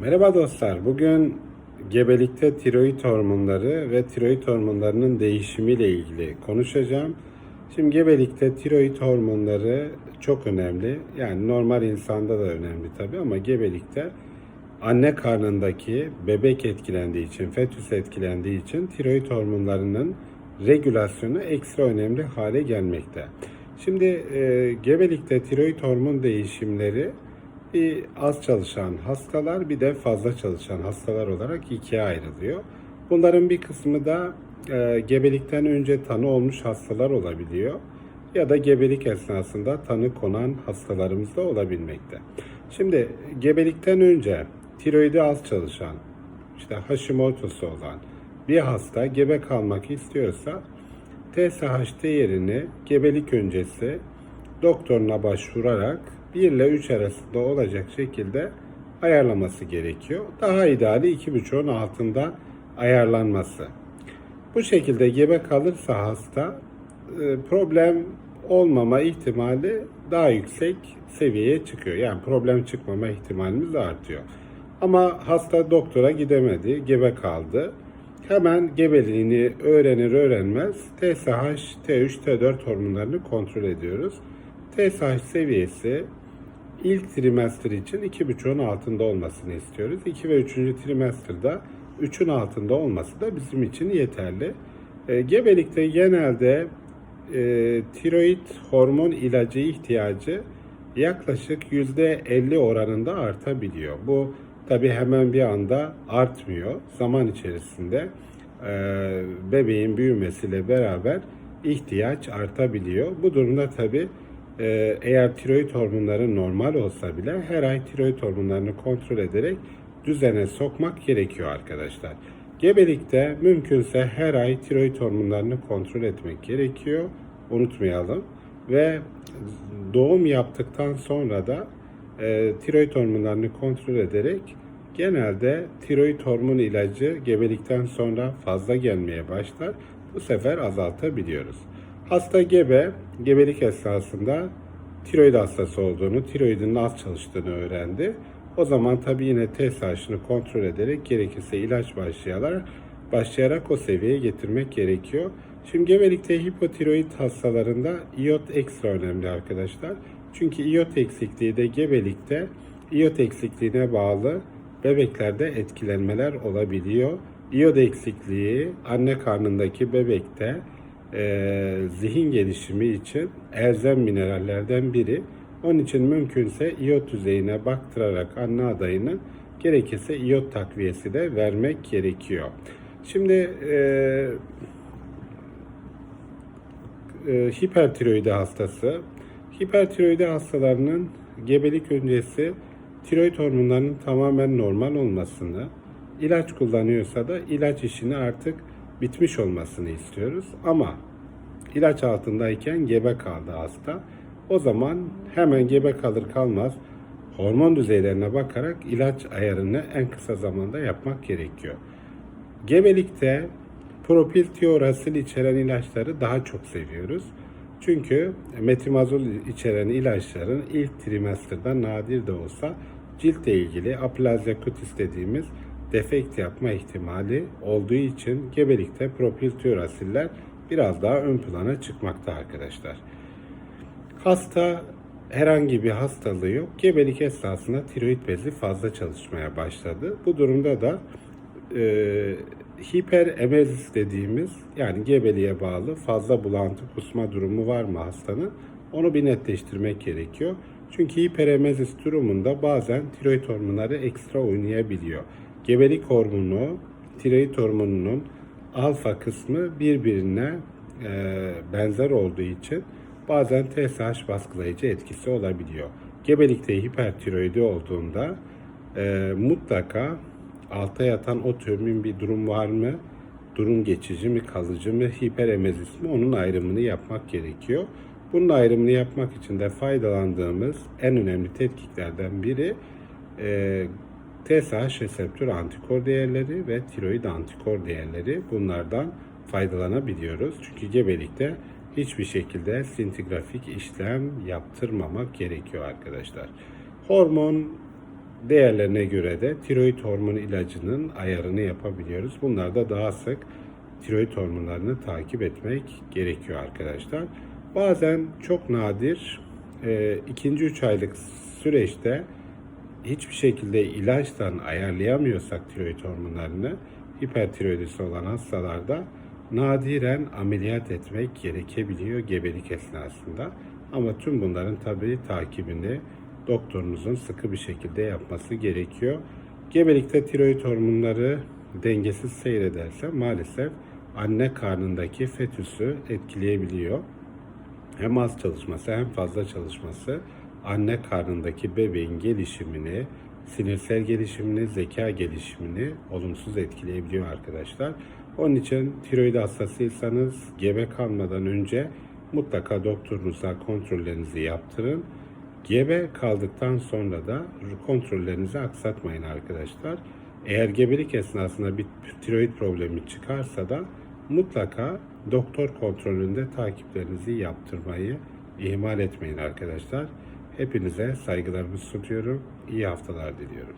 Merhaba dostlar. Bugün gebelikte tiroid hormonları ve tiroid hormonlarının değişimiyle ilgili konuşacağım. Şimdi gebelikte tiroid hormonları çok önemli. Yani normal insanda da önemli tabii ama gebelikte anne karnındaki bebek etkilendiği için, fetüs etkilendiği için tiroid hormonlarının regülasyonu ekstra önemli hale gelmekte. Şimdi e, gebelikte tiroid hormon değişimleri bir az çalışan hastalar bir de fazla çalışan hastalar olarak ikiye ayrılıyor. Bunların bir kısmı da e, gebelikten önce tanı olmuş hastalar olabiliyor ya da gebelik esnasında tanı konan hastalarımız da olabilmekte. Şimdi gebelikten önce tiroidi az çalışan, işte Hashimoto'su olan bir hasta gebe kalmak istiyorsa TSH değerini gebelik öncesi doktoruna başvurarak 1 ile 3 arasında olacak şekilde ayarlaması gerekiyor. Daha ideali 2,5'un altında ayarlanması. Bu şekilde gebe kalırsa hasta e, problem olmama ihtimali daha yüksek seviyeye çıkıyor. Yani problem çıkmama ihtimalimiz artıyor. Ama hasta doktora gidemedi, gebe kaldı. Hemen gebeliğini öğrenir öğrenmez TSH, T3, T4 hormonlarını kontrol ediyoruz. TSH seviyesi ilk trimester için 2,5'un altında olmasını istiyoruz. 2 ve 3. trimesterda 3'ün altında olması da bizim için yeterli. E, gebelikte genelde e, tiroid hormon ilacı ihtiyacı yaklaşık %50 oranında artabiliyor. Bu tabi hemen bir anda artmıyor. Zaman içerisinde e, bebeğin büyümesiyle beraber ihtiyaç artabiliyor. Bu durumda tabi eğer tiroid hormonları normal olsa bile her ay tiroid hormonlarını kontrol ederek düzene sokmak gerekiyor arkadaşlar. Gebelikte mümkünse her ay tiroid hormonlarını kontrol etmek gerekiyor. Unutmayalım. Ve doğum yaptıktan sonra da e, tiroid hormonlarını kontrol ederek genelde tiroid hormon ilacı gebelikten sonra fazla gelmeye başlar. Bu sefer azaltabiliyoruz. Hasta gebe, gebelik esnasında tiroid hastası olduğunu, tiroidinin az çalıştığını öğrendi. O zaman tabi yine TSH'ını kontrol ederek gerekirse ilaç başlayarak, başlayarak o seviyeye getirmek gerekiyor. Şimdi gebelikte hipotiroid hastalarında iot ekstra önemli arkadaşlar. Çünkü iot eksikliği de gebelikte iot eksikliğine bağlı bebeklerde etkilenmeler olabiliyor. İyot eksikliği anne karnındaki bebekte e, zihin gelişimi için elzem minerallerden biri. Onun için mümkünse iot düzeyine baktırarak anne adayını gerekirse iot takviyesi de vermek gerekiyor. Şimdi e, e, hipertiroidi hastası. Hipertiroidi hastalarının gebelik öncesi tiroid hormonlarının tamamen normal olmasını, ilaç kullanıyorsa da ilaç işini artık bitmiş olmasını istiyoruz. Ama ilaç altındayken gebe kaldı hasta. O zaman hemen gebe kalır kalmaz hormon düzeylerine bakarak ilaç ayarını en kısa zamanda yapmak gerekiyor. Gebelikte propiltiyorasil içeren ilaçları daha çok seviyoruz. Çünkü metimazol içeren ilaçların ilk trimesterda nadir de olsa ciltle ilgili aplazya cutis dediğimiz defekt yapma ihtimali olduğu için gebelikte propiltiyorasiller biraz daha ön plana çıkmakta arkadaşlar. Hasta herhangi bir hastalığı yok. Gebelik esnasında tiroid bezi fazla çalışmaya başladı. Bu durumda da e, hiperemezis dediğimiz yani gebeliğe bağlı fazla bulantı kusma durumu var mı hastanın? Onu bir netleştirmek gerekiyor. Çünkü hiperemezis durumunda bazen tiroid hormonları ekstra oynayabiliyor. Gebelik hormonu, tiroid hormonunun alfa kısmı birbirine e, benzer olduğu için bazen TSH baskılayıcı etkisi olabiliyor. Gebelikte hipertiroidi olduğunda e, mutlaka alta yatan otoimmün bir durum var mı? Durum geçici mi, kalıcı mı, hiperemezis mi? Onun ayrımını yapmak gerekiyor. Bunun ayrımını yapmak için de faydalandığımız en önemli tetkiklerden biri e, TSH reseptör antikor değerleri ve tiroid antikor değerleri bunlardan faydalanabiliyoruz. Çünkü gebelikte hiçbir şekilde sintigrafik işlem yaptırmamak gerekiyor arkadaşlar. Hormon değerlerine göre de tiroid hormonu ilacının ayarını yapabiliyoruz. Bunlar da daha sık tiroid hormonlarını takip etmek gerekiyor arkadaşlar. Bazen çok nadir e, ikinci üç aylık süreçte hiçbir şekilde ilaçtan ayarlayamıyorsak tiroid hormonlarını hipertiroidisi olan hastalarda nadiren ameliyat etmek gerekebiliyor gebelik esnasında. Ama tüm bunların tabii takibini doktorunuzun sıkı bir şekilde yapması gerekiyor. Gebelikte tiroid hormonları dengesiz seyrederse maalesef anne karnındaki fetüsü etkileyebiliyor hem az çalışması hem fazla çalışması anne karnındaki bebeğin gelişimini, sinirsel gelişimini, zeka gelişimini olumsuz etkileyebiliyor arkadaşlar. Onun için tiroid hastasıysanız gebe kalmadan önce mutlaka doktorunuza kontrollerinizi yaptırın. Gebe kaldıktan sonra da kontrollerinizi aksatmayın arkadaşlar. Eğer gebelik esnasında bir tiroid problemi çıkarsa da mutlaka doktor kontrolünde takiplerinizi yaptırmayı ihmal etmeyin arkadaşlar. Hepinize saygılarımı sunuyorum. İyi haftalar diliyorum.